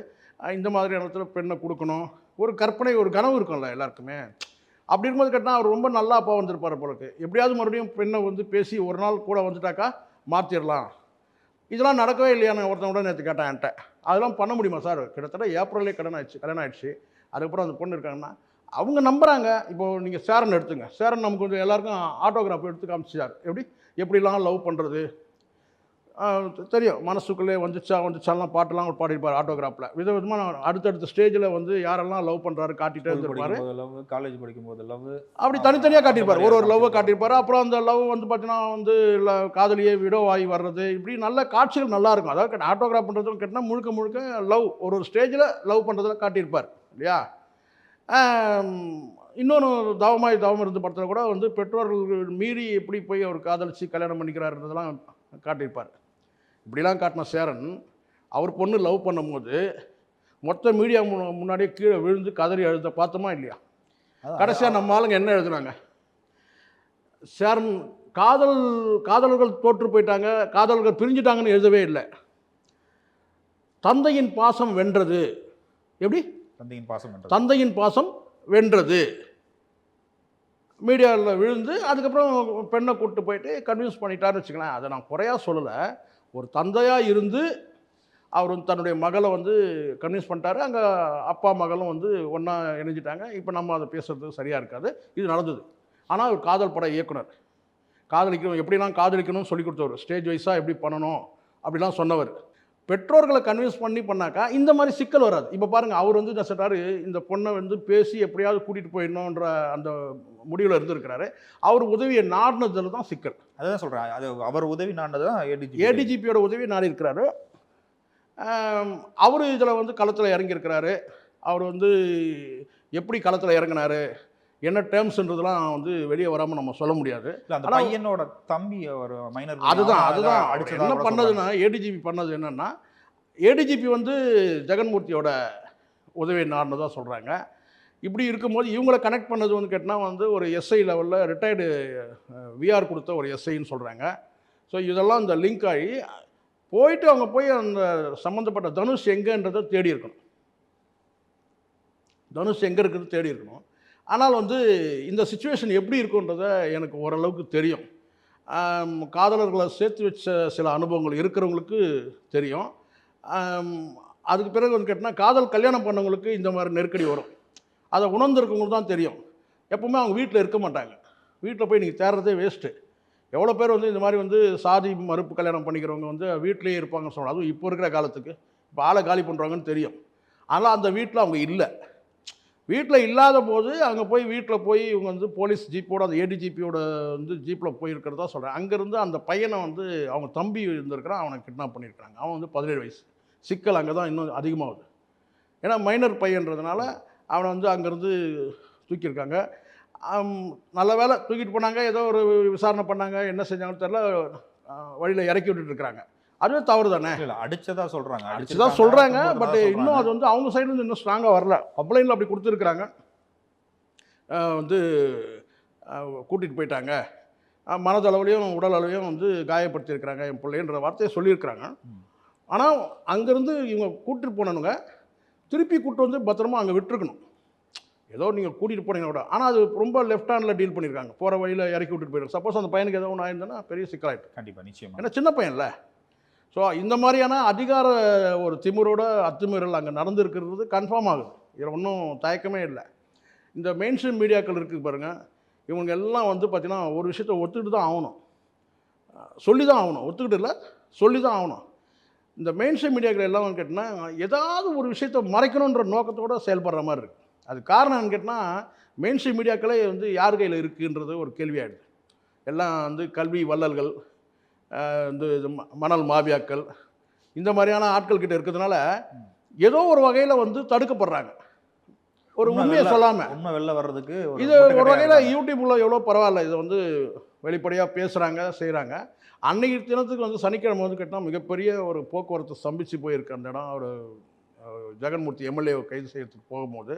[SPEAKER 1] இந்த மாதிரி இடத்துல பெண்ணை கொடுக்கணும். ஒரு கற்பனை ஒரு கனவு இருக்கும்ல எல்லாருக்குமே. அப்படி இருக்கும்போது கேட்டால் அவர் ரொம்ப நல்லா அப்பா வந்திருப்பார் போலக்கு எப்படியாவது மறுபடியும் பெண்ணை வந்து பேசி ஒரு நாள் கூட வந்துட்டாக்கா மாற்றிடலாம் இதெல்லாம் நடக்கவே இல்லையா நான் ஒருத்தன் கூட நேற்று கேட்டேன் என்கிட்ட. அதெல்லாம் பண்ண முடியுமா சார்? கிட்டத்தட்ட ஏப்ரல்லே கல்யாணம் ஆயிடுச்சு கல்யாணம் ஆயிடுச்சு. அதுக்கப்புறம் அந்த பொண்ணு இருக்காங்கன்னா அவங்க நம்புகிறாங்க இப்போ நீங்கள் சேரன் எடுத்துங்க. சேரன் நமக்கு கொஞ்சம் எல்லாருக்கும் ஆட்டோகிராஃப் எடுத்து காமிச்சார் எப்படி? எப்படிலாம் லவ் பண்ணுறது தெரியும். மனசுக்குள்ளே வந்துச்சா வந்துச்சாலாம் பாட்டெல்லாம் அவர் பாடியிருப்பார் ஆட்டோகிராஃபில் விதவிதமாக அடுத்தடுத்த ஸ்டேஜில் வந்து யாரெல்லாம் லவ் பண்ணுறாரு காட்டிகிட்டே இருந்திருப்பாரு.
[SPEAKER 2] லவ் காலேஜ் படிக்கும்போது லவ்
[SPEAKER 1] அப்படி தனித்தனியாக காட்டியிருப்பார். ஒரு ஒரு லவ்வை காட்டியிருப்பாரு. அப்புறம் அந்த லவ் வந்து பார்த்தீங்கன்னா வந்து காதலியே விடோ ஆகி வர்றது. இப்படி நல்ல காட்சிகள் நல்லா இருக்கும். அதாவது ஆட்டோகிராஃப் பண்ணுறதும் கேட்டால் முழுக்க முழுக்க லவ் ஒரு ஒரு ஸ்டேஜில் லவ் பண்ணுறதுல காட்டியிருப்பார். இல்லையா? இன்னொன்று தவமாய் தவம் இருந்து படத்தில் கூட வந்து பெற்றோர்கள் மீறி எப்படி போய் அவர் காதலிச்சு கல்யாணம் பண்ணிக்கிறாருன்றதெல்லாம் காட்டியிருப்பார். இப்படிலாம் காட்டின சேரன் அவர் பொண்ணு லவ் பண்ணும்போது மொத்த மீடியா முன்னாடியே கீழே விழுந்து கதறி அழுத பார்த்தோமா இல்லையா? கடைசியாக நம்ம ஆளுங்க என்ன எழுதுனாங்க? சேரன் காதல் காதலர்கள் தோற்று போயிட்டாங்க காதலர்கள் பிரிஞ்சுட்டாங்கன்னு எழுதவே இல்லை. தந்தையின் பாசம் வென்றது. எப்படி?
[SPEAKER 2] தந்தையின் பாசம்
[SPEAKER 1] தந்தையின் பாசம் வென்றது. மீடியாவில் விழுந்து அதுக்கப்புறம் பெண்ணை கூப்பிட்டு போயிட்டு கன்வின்ஸ் பண்ணிட்டாருன்னு வச்சுக்கலாம் அதை நான் குறையா சொல்லலை. ஒரு தந்தையாக இருந்து அவர் வந்து தன்னுடைய மகளை வந்து கன்வின்ஸ் பண்ணிட்டாரு. அங்கே அப்பா மகளும் வந்து ஒன்றா இணைஞ்சிட்டாங்க. இப்போ நம்ம அதை பேசுகிறது சரியாக இருக்காது. இது நடந்தது. ஆனால் அவர் காதல் பட இயக்குனர். காதலிக்கணும் எப்படிலாம் காதலிக்கணும்னு சொல்லி கொடுத்தவர். ஸ்டேஜ் வைஸாக எப்படி பண்ணணும் அப்படிலாம் சொன்னவர். பெற்றோர்களை கன்வின்ஸ் பண்ணி பண்ணாக்கா இந்த மாதிரி சிக்கல் வராது. இப்போ பாருங்கள் அவர் வந்து என்ன சொல்றாரு இந்த பொண்ணை வந்து பேசி எப்படியாவது கூட்டிகிட்டு போயிடணுன்ற அந்த முடிவில் இருந்திருக்கிறாரு. அவர் உதவியை நாடினதில் தான் சிக்கல்.
[SPEAKER 2] அதான் சொல்றேன். அது அவர் உதவி நாண்டது தான் ஏடிஜி
[SPEAKER 1] ஏடிஜிபியோட உதவி நாடி இருக்கிறாரு அவர் இதில் வந்து களத்தில் இறங்கியிருக்கிறாரு. அவர் வந்து எப்படி களத்தில் இறங்கினாரு? என்ன டேர்ம்ஸ்ன்றதெல்லாம் வந்து வெளியே வராமல் நம்ம சொல்ல முடியாது.
[SPEAKER 2] அந்த பையனோட தம்பி ஒரு மைனர்
[SPEAKER 1] அதுதான் அதுதான். அவர்
[SPEAKER 2] அடிச்சதா
[SPEAKER 1] என்ன பண்ணதுன்னா ஏடிஜிபி பண்ணது என்னன்னா ஏடிஜிபி வந்து ஜெகன்மூர்த்தியோட உதவி நாடினதாக சொல்கிறாங்க இப்படி இருக்கும்போது இவங்கள கனெக்ட் பண்ணது வந்து கேட்டால் வந்து ஒரு எஸ்ஐ லெவலில் ரிட்டையர்டு விஆர் கொடுத்த ஒரு எஸ்ஐன்னு சொல்கிறாங்க ஸோ இதெல்லாம் இந்த லிங்க் ஆகி போயிட்டு அவங்க போய் அந்த சம்மந்தப்பட்ட தனுஷ் எங்கன்றதை தேடி இருக்கணும். தனுஷ் எங்கே இருக்கிறது தேடி இருக்கணும். ஆனால் வந்து இந்த சுச்சுவேஷன் எப்படி இருக்குன்றத எனக்கு ஓரளவுக்கு தெரியும். காதலர்களை சேர்த்து வச்ச சில அனுபவங்கள் இருக்கிறவங்களுக்கு தெரியும். அதுக்கு பிறகு வந்து கேட்டால் காதல் கல்யாணம் பண்ணவங்களுக்கு இந்த மாதிரி நெருக்கடி வரும். அதை உணர்ந்துருக்கவங்களுக்கு தான் தெரியும். எப்பவுமே அவங்க வீட்டில் இருக்க மாட்டாங்க. வீட்டில் போய் நீங்கள் தேடுறதே வேஸ்ட்டு எவ்வளோ பேர் வந்து இந்த மாதிரி வந்து சாதி மறுப்பு கல்யாணம் பண்ணிக்கிறவங்க வந்து வீட்டிலேயே இருப்பாங்கன்னு சொல்லலாம் அதுவும் இப்போ இருக்கிற காலத்துக்கு இப்போ ஆளை காலி பண்ணுறாங்கன்னு தெரியும். ஆனால் அந்த வீட்டில் அவங்க இல்லை. வீட்டில் இல்லாத போது அங்கே போய் வீட்டில் போய் இவங்க வந்து போலீஸ் ஜீப்போட அந்த ஏடிஜிபியோட வந்து ஜீப்பில் போயிருக்கிறதா சொல்கிறேன் அங்கேருந்து அந்த பையனை வந்து அவங்க தம்பி இருந்திருக்கிறான் அவனை கிட்னாப் பண்ணியிருக்காங்க அவன் வந்து பதினேழு வயசு. சிக்கல் அங்கே தான் இன்னும் அதிகமாகுது. ஏன்னா மைனர் பையன்றதுனால அவனை வந்து அங்கேருந்து தூக்கியிருக்காங்க. நல்ல வேளை தூக்கிட்டு போனாங்க ஏதோ ஒரு விசாரணை பண்ணாங்க என்ன செஞ்சாங்கன்னு தெரில வழியில் இறக்கி விட்டுட்டு இருக்கிறாங்க. அதுவே தவறு தானே
[SPEAKER 2] இல்ல, அடிச்சதா சொல்றாங்க
[SPEAKER 1] அடிச்சுதான் சொல்கிறாங்க பட். இன்னும் அது வந்து அவங்க சைடுலேருந்து இன்னும் ஸ்ட்ராங்காக வரல. கம்ப்ளைண்டில் அப்படி கொடுத்துருக்குறாங்க. வந்து கூட்டிகிட்டு போயிட்டாங்க. மனதளவுலையும் உடல் அளவையும் வந்து காயப்படுத்தியிருக்கிறாங்க என் பிள்ளைன்ற வார்த்தையை சொல்லியிருக்கிறாங்க. ஆனால் அங்கேருந்து இவங்க கூட்டிட்டு போனவங்க திருப்பி கூட்டு வந்து பத்திரமா அங்கே விட்டுருக்கணும். ஏதோ நீங்கள் கூட்டிகிட்டு போனீங்க கூட. ஆனால் அது ரொம்ப லெஃப்ட் ஹேண்டில் டீல் பண்ணியிருக்காங்க. போகிற வழியில் இறக்கி விட்டுட்டு போயிடும் சப்போஸ் அந்த பையனுக்கு ஏதோ ஒன்று ஆயிருந்ததுன்னா பெரிய சிக்கலாயிட்டு.
[SPEAKER 2] கண்டிப்பா நிச்சயமா.
[SPEAKER 1] ஏன்னா சின்ன பையன்ல. ஸோ இந்த மாதிரியான அதிகார ஒரு திமுறோட அத்துமீறல் அங்கே நடந்திருக்கிறது கன்ஃபார்ம் ஆகுது. இதில் ஒன்றும் தயக்கமே இல்லை. இந்த மெயின் ஸ்ட்ரீம் மீடியாக்கள் இருக்குது பாருங்கள் இவங்க எல்லாம் வந்து பார்த்திங்கன்னா ஒரு விஷயத்தை ஒத்துக்கிட்டு தான் ஆகணும். சொல்லி தான் ஆகணும். ஒத்துக்கிட்டு இல்லை சொல்லி தான் ஆகணும். இந்த மெயின் ஸ்ட்ரீம் மீடியாக்கள் எல்லாம் கேட்டிங்கன்னா ஏதாவது ஒரு விஷயத்தை மறைக்கணுன்ற நோக்கத்தோடு செயல்படுற மாதிரி இருக்குது அது காரணம் என்னன்னு கேட்டால் மெயின் ஸ்ட்ரீம் மீடியாக்களே வந்து யார் கையில் இருக்குன்றது ஒரு கேள்வியாயிடுது எல்லாம் வந்து கல்வி வள்ளல்கள் இந்த மணல் மாபியாக்கள் இந்த மாதிரியான ஆட்கள் கிட்ட இருக்கிறதுனால ஏதோ ஒரு வகையில் வந்து தடுக்கப்படுறாங்க. ஒரு
[SPEAKER 2] உண்மை
[SPEAKER 1] உண்மையை சொல்லாமல்
[SPEAKER 2] உண்மை வெளில வர்றதுக்கு
[SPEAKER 1] இது ஒரு வகையில். யூடியூப்பில் எவ்வளோ பரவாயில்ல இதை வந்து வெளிப்படையாக பேசுகிறாங்க செய்கிறாங்க அன்னைக்கு தினத்துக்கு வந்து சனிக்கிழமை வந்து கேட்டால் மிகப்பெரிய ஒரு போக்குவரத்து ஸ்தம்பிச்சு போயிருக்கு அந்த இடம். ஒரு ஜெகன்மூர்த்தி எம்எல்ஏ கைது செய்யறதுக்கு போகும்போது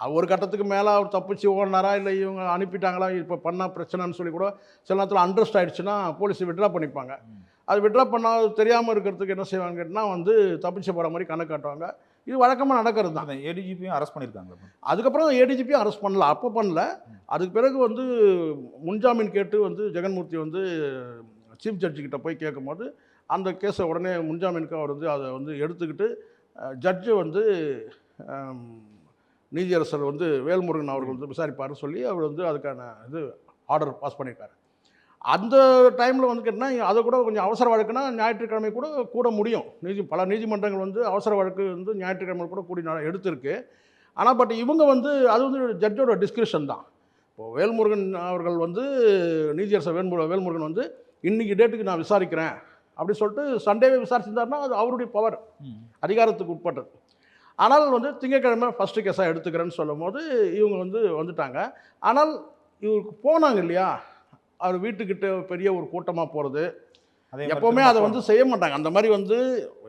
[SPEAKER 1] ஒரு கட்டத்துக்கு மேலே அவர் தப்பிச்சு ஓடினாரா இல்லை இவங்க அனுப்பிட்டாங்களா இப்போ பண்ணால் பிரச்சனைன்னு சொல்லி கூட சில நேரத்தில் அண்ட்ரஸ்ட் ஆயிடுச்சுன்னா போலீஸ் விட்ரா பண்ணிப்பாங்க. அது விட்ரா பண்ணால் தெரியாமல் இருக்கிறதுக்கு என்ன செய்வாங்க கேட்டால் வந்து தப்பிச்சு போகிற மாதிரி கணக்கு காட்டுவாங்க. இது வழக்கமாக நடக்கிறது தான்.
[SPEAKER 2] ஏடிஜிபியும் அரெஸ்ட் பண்ணிருக்காங்க
[SPEAKER 1] அதுக்கப்புறம் ஏடிஜிபி அரெஸ்ட் பண்ணல. அப்போ பண்ணல. அதுக்கு பிறகு வந்து முன்ஜாமீன் கேட்டு வந்து ஜெகன்மூர்த்தி வந்து சீஃப் ஜட்ஜி கிட்ட போய் கேட்கும்போது அந்த கேஸை உடனே முன்ஜாமீனுக்கு அவர் வந்து அதை வந்து எடுத்துக்கிட்டு ஜட்ஜு வந்து நீதியரசர் வந்து வேல்முருகன் அவர்கள் வந்து விசாரிப்பாருன்னு சொல்லி அவர் வந்து அதுக்கான இது ஆர்டர் பாஸ் பண்ணியிருக்காரு. அந்த டைமில் வந்து கேட்டால் அதை கூட கொஞ்சம் அவசர வழக்குனா ஞாயிற்றுக்கிழமை கூட கூட முடியும். நீதி பல நீதிமன்றங்கள் வந்து அவசர வழக்கு வந்து ஞாயிற்றுக்கிழமை கூட கூடி எடுத்திருக்கு. ஆனால் பட் இவங்க வந்து அது வந்து ஜட்ஜோட டிஸ்கிரிப்ஷன் தான். இப்போது வேல்முருகன் அவர்கள் வந்து நீதியரசர் வேல்முரு வேல்முருகன் வந்து இன்னைக்கு டேட்டுக்கு நான் விசாரிக்கிறேன். அப்படி சொல்லிட்டு சண்டேவே விசாரிச்சிருந்தாருன்னா அது அவருடைய பவர். அதிகாரத்துக்கு உட்பட்டது. ஆனால் வந்து திங்கட்கிழமை ஃபஸ்ட்டு கேஸாக எடுத்துக்கிறேன்னு சொல்லும் போது இவங்க வந்து வந்துட்டாங்க. ஆனால் இவருக்கு போனாங்க இல்லையா? அவர் வீட்டுக்கிட்ட பெரிய ஒரு கூட்டமாக போகிறது எப்போவுமே அதை வந்து செய்ய மாட்டாங்க. அந்த மாதிரி வந்து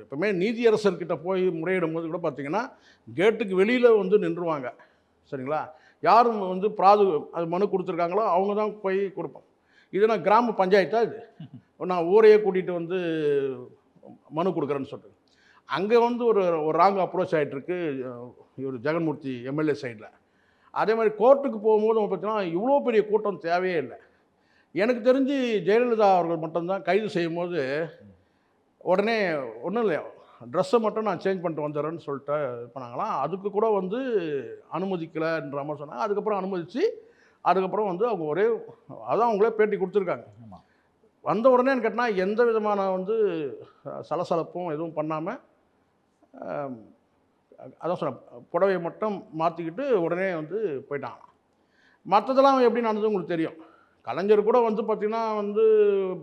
[SPEAKER 1] எப்பவுமே நீதியரசர்கிட்ட போய் முறையிடும் போது கூட பார்த்தீங்கன்னா கேட்டுக்கு வெளியில் வந்து நின்றுவாங்க. சரிங்களா? யாரும் வந்து பிராது அது மனு கொடுத்துருக்காங்களோ அவங்க தான் போய் கொடுப்போம். இது நான் கிராம பஞ்சாயத்தா இது? நான் ஊரையே கூட்டிகிட்டு வந்து மனு கொடுக்குறேன்னு சொல்லிட்டு அங்கே வந்து ஒரு ஒரு ராங் அப்ரோச் ஆகிட்டுருக்கு இவர் ஜெகன்மூர்த்தி எம்எல்ஏ சைடில் அதே மாதிரி கோர்ட்டுக்கு போகும்போது பார்த்தீங்கன்னா இவ்வளோ பெரிய கூட்டம் தேவையே இல்லை. எனக்கு தெரிஞ்சு ஜெயலலிதா அவர்கள் மட்டும்தான் கைது செய்யும்போது உடனே ஒன்றும் இல்லை ட்ரெஸ்ஸை மட்டும் நான் சேஞ்ச் பண்ணிட்டு வந்துடுறேன்னு சொல்லிட்டு இது பண்ணாங்களாம் அதுக்கு கூட வந்து அனுமதிக்கலைன்ற மாதிரி சொன்னாங்க. அதுக்கப்புறம் அனுமதித்து அதுக்கப்புறம் வந்து அவங்க ஒரே அதான் அவங்களே பேட்டி கொடுத்துருக்காங்க. வந்த உடனே கேட்டால் எந்த விதமான வந்து சலசலப்பும் எதுவும் பண்ணாமல் அதான் சொன்னேன் புடவையை மட்டும் மாற்றிக்கிட்டு உடனே வந்து போயிட்டாங்க மற்றதெல்லாம் எப்படி நடந்தது உங்களுக்கு தெரியும்? கலைஞர் கூட வந்து பார்த்திங்கன்னா வந்து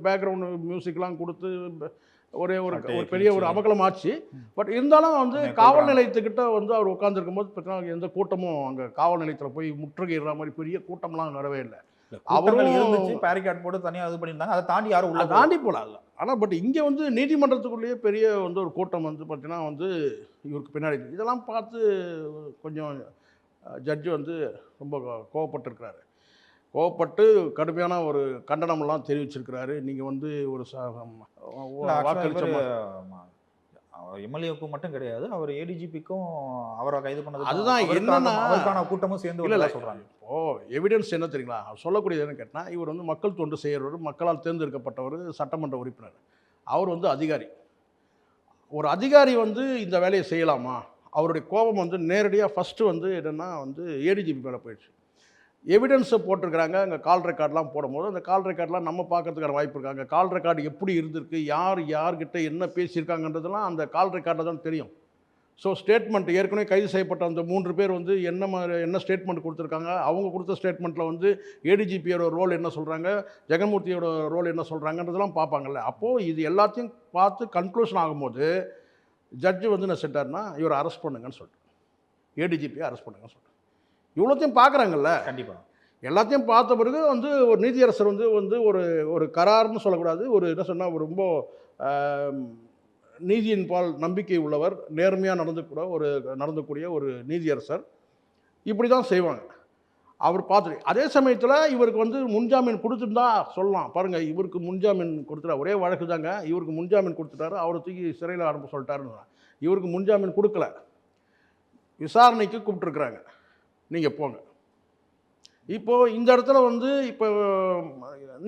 [SPEAKER 1] பேக்ரவுண்டு மியூசிக்லாம் கொடுத்து ஒரே ஒரு ஒரு பெரிய ஒரு. அமக்கலம் ஆச்சு. பட் இருந்தாலும் வந்து காவல். நிலையத்துக்கிட்ட வந்து அவர் உட்காந்துருக்கும் போது பார்த்தீங்கன்னா எந்த கூட்டமும் அங்கே காவல் நிலையத்தில் போய் முற்றுகையிடுற மாதிரி பெரிய கூட்டம்லாம் வரவே இல்லை. அவரும்
[SPEAKER 2] இருந்துச்சு பேரிகார்ட் போட்டு தனியா இது பண்ணியிருந்தாங்க. அதை தாண்டி யாரும் உள்ள
[SPEAKER 1] தாண்டி போகலாம் ஆனால் பட் இங்கே வந்து நீதிமன்றத்துக்குள்ளேயே பெரிய வந்து ஒரு கூட்டம் வந்து பார்த்தீங்கன்னா வந்து இவருக்கு பின்னாடி. இதெல்லாம் பார்த்து கொஞ்சம் ஜட்ஜு வந்து ரொம்ப கோவப்பட்டிருக்கிறாரு. கோவப்பட்டு கடுமையான ஒரு கண்டனமெல்லாம் தெரிவிச்சிருக்கிறாரு. நீங்கள் வந்து ஒரு வாக்களிச்ச
[SPEAKER 2] எம்எல்ஏவுக்கும் மட்டும் கிடையாது. அவர் ஏடிஜிபிக்கும் அவரை கைது பண்ணது
[SPEAKER 1] அதுதான் என்னன்னா-
[SPEAKER 2] கூட்டமும் சேர்ந்து சொல்றாங்க.
[SPEAKER 1] ஓ எவிடன்ஸ் என்ன தெரியுங்களா? சொல்லக்கூடியது என்ன கேட்டால் இவர் வந்து மக்கள் தொண்டு செய்கிறவர் மக்களால் தேர்ந்தெடுக்கப்பட்டவர் சட்டமன்ற உறுப்பினர். அவர் வந்து அதிகாரி. ஒரு அதிகாரி வந்து இந்த வேலையை செய்யலாமா? அவருடைய கோபம் வந்து நேரடியாக ஃபஸ்ட்டு வந்து என்னென்னா வந்து ஏடிஜிபி மேலே போயிடுச்சு. எவிடன்ஸை போட்டிருக்கிறாங்க அங்கே கால் ரெக்கார்ட்லாம் போடும்போது அந்த கால் ரெக்கார்ட்லாம் நம்ம பார்க்கறதுக்கான வாய்ப்பு இருக்காங்க கால் ரெக்கார்டு எப்படி இருந்திருக்கு யார் யார்கிட்ட என்ன பேசியிருக்காங்கன்றதெல்லாம் அந்த கால் ரெக்கார்டில் தான் தெரியும். ஸோ ஸ்டேட்மெண்ட் ஏற்கனவே கைது செய்யப்பட்ட அந்த மூன்று பேர் வந்து என்ன மாதிரி என்ன ஸ்டேட்மெண்ட் கொடுத்துருக்காங்க? அவங்க கொடுத்த ஸ்டேட்மெண்ட்டில் வந்து ஏடிஜிபியோட ரோல் என்ன சொல்கிறாங்க ஜெகன்மூர்த்தியோட ரோல் என்ன சொல்கிறாங்கன்றதெல்லாம் பார்ப்பாங்கல்ல. அப்போது இது எல்லாத்தையும் பார்த்து கன்க்ளூஷன் ஆகும்போது ஜட்ஜு வந்து என்ன செட்டார்னா இவரை அரெஸ்ட் பண்ணுங்கன்னு சொல்லிட்டு ஏடிஜிபியை அரெஸ்ட் பண்ணுங்கன்னு சொல்லிட்டு. இவ்வளோத்தையும் பார்க்குறாங்கல்ல.
[SPEAKER 2] கண்டிப்பா.
[SPEAKER 1] எல்லாத்தையும் பார்த்த பிறகு வந்து ஒரு நீதியரசர் வந்து வந்து ஒரு ஒரு கரார்னு சொல்லக்கூடாது ஒரு என்ன சொன்னால் ரொம்ப நீதியின் பால் நம்பிக்கை உள்ளவர் நேர்மையாக நடந்துக்கூட ஒரு நடந்தக்கூடிய ஒரு நீதியரசர். இப்படி தான் செய்வாங்க. அவர் பார்த்துட்டு அதே சமயத்தில் இவருக்கு வந்து முன்ஜாமீன் கொடுத்துருந்தா சொல்லலாம். பாருங்கள் இவருக்கு முன்ஜாமீன் கொடுத்துட்டா ஒரே வழக்கு தாங்க இவருக்கு முன்ஜாமீன் கொடுத்துட்டாரு அவரை தூக்கி சிறையில் அனுப்ப சொல்லிட்டாருன்னு இவருக்கு முன்ஜாமீன் கொடுக்கல. விசாரணைக்கு கூப்பிட்டுருக்குறாங்க. நீங்கள் போங்க. இப்போது இந்த இடத்துல வந்து இப்போ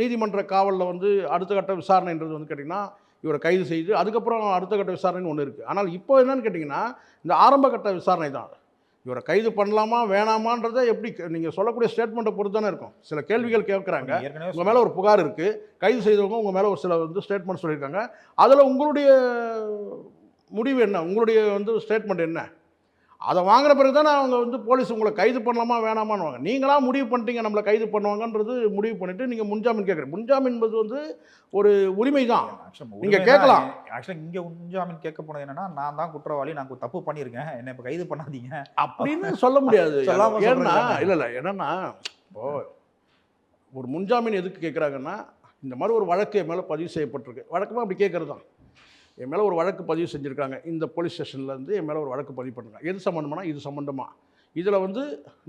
[SPEAKER 1] நீதிமன்ற காவலில் வந்து அடுத்த கட்ட விசாரணைன்றது வந்து கேட்டிங்கன்னா இவரை கைது செய்து அதுக்கப்புறம் அடுத்த கட்ட விசாரணைன்னு ஒன்று இருக்குது ஆனால் இப்போ என்னன்னு கேட்டிங்கன்னா இந்த ஆரம்ப கட்ட விசாரணை தான். இவரை கைது பண்ணலாமா வேணாமான்றதை எப்படி நீங்கள் சொல்லக்கூடிய ஸ்டேட்மெண்ட்டை பொறுத்து தானே இருக்கும். சில கேள்விகள் கேட்குறாங்க. உங்கள் மேலே ஒரு புகார் இருக்குது கைது செய்தவங்க உங்கள் மேலே ஒரு சில வந்து ஸ்டேட்மெண்ட் சொல்லியிருக்காங்க. அதில் உங்களுடைய முடிவு என்ன? உங்களுடைய வந்து ஸ்டேட்மெண்ட் என்ன? அதை வாங்கின பிறகு தானே அவங்க வந்து போலீஸ் உங்களை கைது பண்ணலாமா வேணாமான்னு நீங்களா முடிவு பண்ணிட்டீங்க நம்மளை கைது பண்ணுவாங்கன்றது முடிவு பண்ணிவிட்டு நீங்கள் முன்ஜாமீன் கேட்குறீங்க. முன்ஜாமீன் என்பது வந்து ஒரு உரிமை தான் நீங்க கேட்கலாம்.
[SPEAKER 2] ஆக்சுவலாக இங்க முன்ஜாமீன் கேட்க போனது என்னன்னா நான் தான் குற்றவாளி நான் தப்பு பண்ணியிருக்கேன். என்னை இப்ப கைது பண்ணாதீங்க.
[SPEAKER 1] அப்படின்னு சொல்ல முடியாது. ஏன்னா இல்லை இல்லை என்னன்னா இப்போ ஒரு முன்ஜாமீன் எதுக்கு கேட்குறாங்கன்னா இந்த மாதிரி ஒரு வழக்கு மேலே பதிவு செய்யப்பட்டிருக்கு. வழக்கமாக அப்படி கேட்குறது தான் என் மேலே ஒரு வழக்கு பதிவு செஞ்சுருக்காங்க. இந்த போலீஸ் ஸ்டேஷன்லேருந்து என் மேலே ஒரு வழக்கு பதிவு பண்ணுறாங்க எது சம்மந்தமானா இது சம்மந்தமாக இதில் வந்து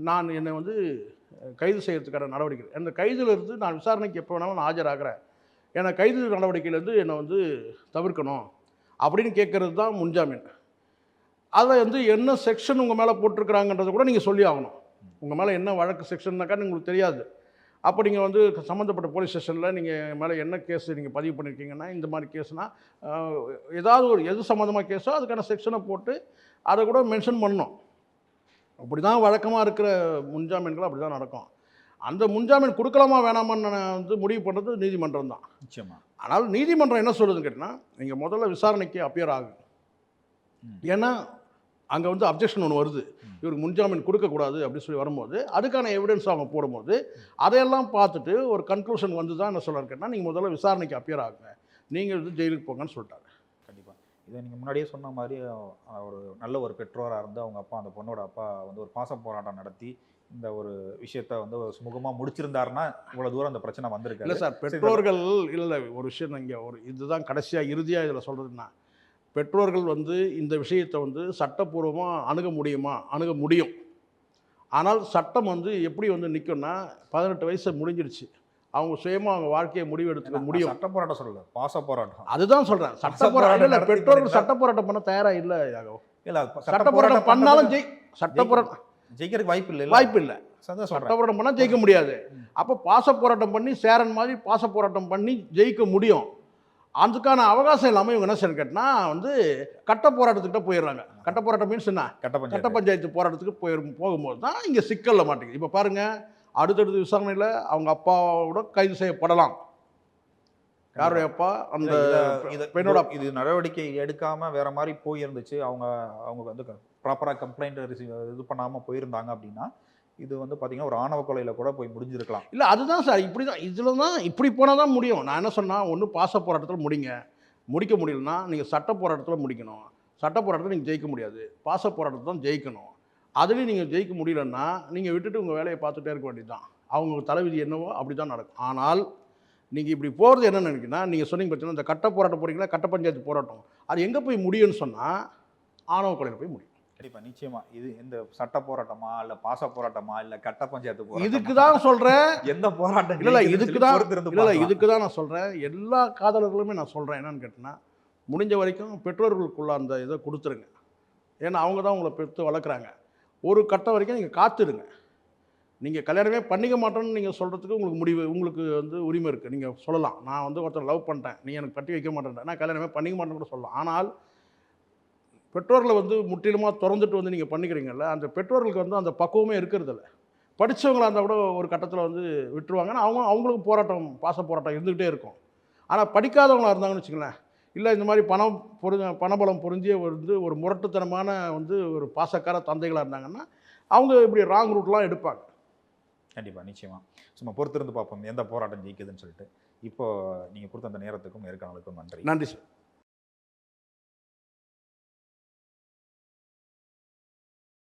[SPEAKER 1] நான் என்னை வந்து கைது செய்கிறதுக்கான நடவடிக்கை. அந்த கைதிலிருந்து நான் விசாரணைக்கு எப்போ வேணாலும் நான் ஆஜராகிறேன். ஏன்னா கைது நடவடிக்கையிலேருந்து என்னை வந்து தவிர்க்கணும் அப்படின்னு கேட்குறது தான் முன்ஜாமீன். அதை வந்து என்ன செக்ஷன் உங்கள் மேலே போட்டிருக்கிறாங்கன்றதை கூட நீங்கள் சொல்லி ஆகணும். உங்கள் மேலே என்ன வழக்கு செக்ஷன்னாக்கா உங்களுக்கு தெரியாது. அப்போ நீங்கள் வந்து சம்மந்தப்பட்ட போலீஸ் ஸ்டேஷனில் நீங்கள் மேலே என்ன கேஸ் நீங்கள் பதிவு பண்ணியிருக்கீங்கன்னா இந்த மாதிரி கேஸ்னால் ஏதாவது ஒரு எது சம்மந்தமாக கேஸோ அதுக்கான செக்ஷனை போட்டு அதை கூட மென்ஷன் பண்ணணும். அப்படி தான் வழக்கமாக இருக்கிற முன்ஜாமீன்கள் அப்படி தான் நடக்கும். அந்த முன்ஜாமீன் கொடுக்கலாமா வேணாமான்னு நான் வந்து முடிவு பண்ணுறது நீதிமன்றம் தான்.
[SPEAKER 2] நிச்சயமா.
[SPEAKER 1] ஆனால் நீதிமன்றம் என்ன சொல்லுதுன்னு கேட்டிங்கன்னா நீங்கள் முதல்ல விசாரணைக்கு அப்பியர் ஆகுங்க
[SPEAKER 2] ம்.
[SPEAKER 1] ஏன்னா அங்கே வந்து அப்ஜெக்ஷன் ஒன்று வருது. இவருக்கு முன்ஜாமீன் கொடுக்கக்கூடாது அப்படின்னு சொல்லி வரும்போது அதுக்கான எவிடன்ஸ் அவங்க போடும்போது அதையெல்லாம் பார்த்துட்டு ஒரு கன்க்ளூஷன் வந்து தான் என்ன சொல்கிறாரு கேட்டால் நீங்கள் முதல்ல விசாரணைக்கு அப்பியர் ஆகுங்க. நீங்கள் வந்து ஜெயிலுக்கு போங்கன்னு சொல்லிட்டாரு.
[SPEAKER 2] கண்டிப்பாக இதை நீங்கள் முன்னாடியே சொன்ன மாதிரி ஒரு நல்ல ஒரு பெற்றோராக இருந்து அவங்க அப்பா அந்த பொண்ணோட அப்பா வந்து ஒரு பாச போராட்டம் நடத்தி இந்த ஒரு விஷயத்த வந்து ஒரு சுமூகமாக முடிச்சிருந்தாருன்னா இவ்வளோ தூரம் அந்த பிரச்சனை
[SPEAKER 1] இல்லை
[SPEAKER 2] வந்திருக்காரு
[SPEAKER 1] சார் பெற்றோர்கள் இல்லை ஒரு விஷயம் இங்கே ஒரு இதுதான் கடைசியாக இறுதியாக இதில் சொல்கிறதுன்னா பெற்றோர்கள் வந்து இந்த விஷயத்தை வந்து சட்டப்பூர்வமாக அணுக முடியுமா? அணுக முடியும். ஆனால் சட்டம் வந்து எப்படி வந்து நிற்கும்னா பதினெட்டு வயசு முடிஞ்சிருச்சு. அவங்க சுயமாக அவங்க வாழ்க்கையை முடிவெடுத்துக்க முடியும்.
[SPEAKER 2] சட்ட போராட்டம் சொல்லல. பாச போராட்டம்.
[SPEAKER 1] அதுதான் சொல்கிறேன் சட்ட போராட்டம் இல்லை பெற்றோர்கள் சட்ட போராட்டம் பண்ண தயாராக இல்லை யாகவ்.
[SPEAKER 2] இல்ல
[SPEAKER 1] சட்ட போராட்டம் பண்ணாலும் ஜெய் சட்ட போராட்டம்
[SPEAKER 2] ஜெயிக்கிறதுக்கு வாய்ப்பு இல்லை?
[SPEAKER 1] வாய்ப்பு இல்லை. சட்ட போராட்டம் பண்ணால் ஜெயிக்க முடியாது. அப்போ பாச போராட்டம் பண்ணி சேரன் மாதிரி பாச போராட்டம் பண்ணி ஜெயிக்க முடியும். அதுக்கான அவகாசம் இல்லாமல் இவங்க என்ன செய்யணும் வந்து கட்ட போராட்டத்துக்கிட்ட போயிடுறாங்க. கட்ட போராட்டம் மீன்ஸ் என்ன?
[SPEAKER 2] கட்ட
[SPEAKER 1] கட்ட
[SPEAKER 2] பஞ்சாயத்து
[SPEAKER 1] போராட்டத்துக்கு போயிரு போகும்போது தான் இங்கே சிக்கலில் மாட்டேங்குது இப்போ பாருங்கள் அடுத்தடுத்த விசாரணையில் அவங்க அப்பாவோட கைது செய்யப்படலாம். யாருடைய அப்பா? அந்த பெண்ணோட
[SPEAKER 2] இது நடவடிக்கை எடுக்காம வேற மாதிரி போயிருந்துச்சு. அவங்க அவங்க வந்து ப்ராப்பரா கம்ப்ளைண்ட் இது பண்ணாம போயிருந்தாங்க அப்படின்னா இது வந்து பார்த்தீங்கன்னா ஒரு ஆணவ கொலையில் கூட போய் முடிஞ்சிருக்கலாம்.
[SPEAKER 1] இல்லை அதுதான் சார். இப்படி தான் இதில் தான் இப்படி போனால் தான் முடியும். நான் என்ன சொன்னால் ஒன்று பாச போராட்டத்தில் முடிங்க. முடிக்க முடியலன்னா நீங்கள் சட்ட போராட்டத்தில் முடிக்கணும். சட்ட போராட்டத்தில் நீங்கள் ஜெயிக்க முடியாது. பாச போராட்டத்தை தான் ஜெயிக்கணும். அதுலேயும் நீங்கள் ஜெயிக்க முடியலன்னா நீங்கள் விட்டுட்டு உங்கள் வேலையை பார்த்துட்டே இருக்க வேண்டியது தான் அவங்க தலைவிதி என்னவோ அப்படி தான் நடக்கும். ஆனால் நீங்கள் இப்படி போகிறது என்ன நினைக்கிறீங்கன்னா நீங்கள் சொன்னீங்க பார்த்தீங்கன்னா இந்த கட்ட போராட்டம் போகிறீங்களா கட்ட பஞ்சாயத்து போராட்டம். அது எங்கே போய் முடியும்னு சொன்னால் ஆணவ கொலையில் போய் முடியும்.
[SPEAKER 2] கண்டிப்பா நிச்சயமா. இது இந்த சட்ட போராட்டமா இல்ல பாச போராட்டமா இல்ல கட்ட பஞ்சாயத்து போராட்டமா?
[SPEAKER 1] இதுக்கு தான் சொல்கிறேன்
[SPEAKER 2] எந்த போராட்டம்
[SPEAKER 1] இல்ல, இதுக்கு தான் இல்லை. இதுக்கு தான் நான் சொல்கிறேன் எல்லா காதலர்களுமே நான் சொல்கிறேன் என்னன்னு கேட்டிங்கன்னா முடிஞ்ச வரைக்கும் பெற்றோர்களுக்குள்ள அந்த இதை கொடுத்துருங்க. ஏன்னா அவங்க தான் உங்களை பெற்று வளர்க்குறாங்க. ஒரு கட்டம் வரைக்கும் நீங்கள் காத்துடுங்க. நீங்கள் கல்யாணமே பண்ணிக்க மாட்டோன்னு நீங்கள் சொல்கிறதுக்கு உங்களுக்கு முடிவு உங்களுக்கு வந்து உரிமை இருக்குது நீங்கள் சொல்லலாம். நான் வந்து ஒருத்தர் லவ் பண்ணிட்டேன். நீ எனக்கு கட்டி வைக்க மாட்டேன் நான் கல்யாணமே பண்ணிக்க மாட்டேன்னு கூட சொல்லலாம். ஆனால் பெற்றோர்களை வந்து முற்றிலுமாக திறந்துட்டு வந்து நீங்கள் பண்ணிக்கிறீங்கல்ல அந்த பெற்றோர்களுக்கு வந்து அந்த பக்குவமே இருக்கிறதில்ல. படித்தவங்களாக இருந்தால் கூட ஒரு கட்டத்தில் வந்து விட்டுருவாங்கன்னா அவங்க அவங்களுக்கும் போராட்டம் பாச போராட்டம் இருந்துக்கிட்டே இருக்கும். ஆனால் படிக்காதவங்களா இருந்தாங்கன்னு வச்சுங்களேன் இல்லை இந்த மாதிரி பணம் பொரு பணபலம் பொருந்திய வந்து ஒரு முரட்டுத்தனமான வந்து ஒரு பாசக்கார தந்தைகளாக இருந்தாங்கன்னா அவங்க இப்படி ராங் ரூட்லாம் எடுப்பாங்க.
[SPEAKER 2] கண்டிப்பா நிச்சயமா. சும்மா பொறுத்திருந்து பார்ப்போம் எந்த போராட்டம் ஜெயிக்குதுன்னு சொல்லிட்டு. இப்போ நீங்க கொடுத்த அந்த நேரத்துக்கும் நேர்காணலுக்கும் நன்றி.
[SPEAKER 1] நன்றி சார்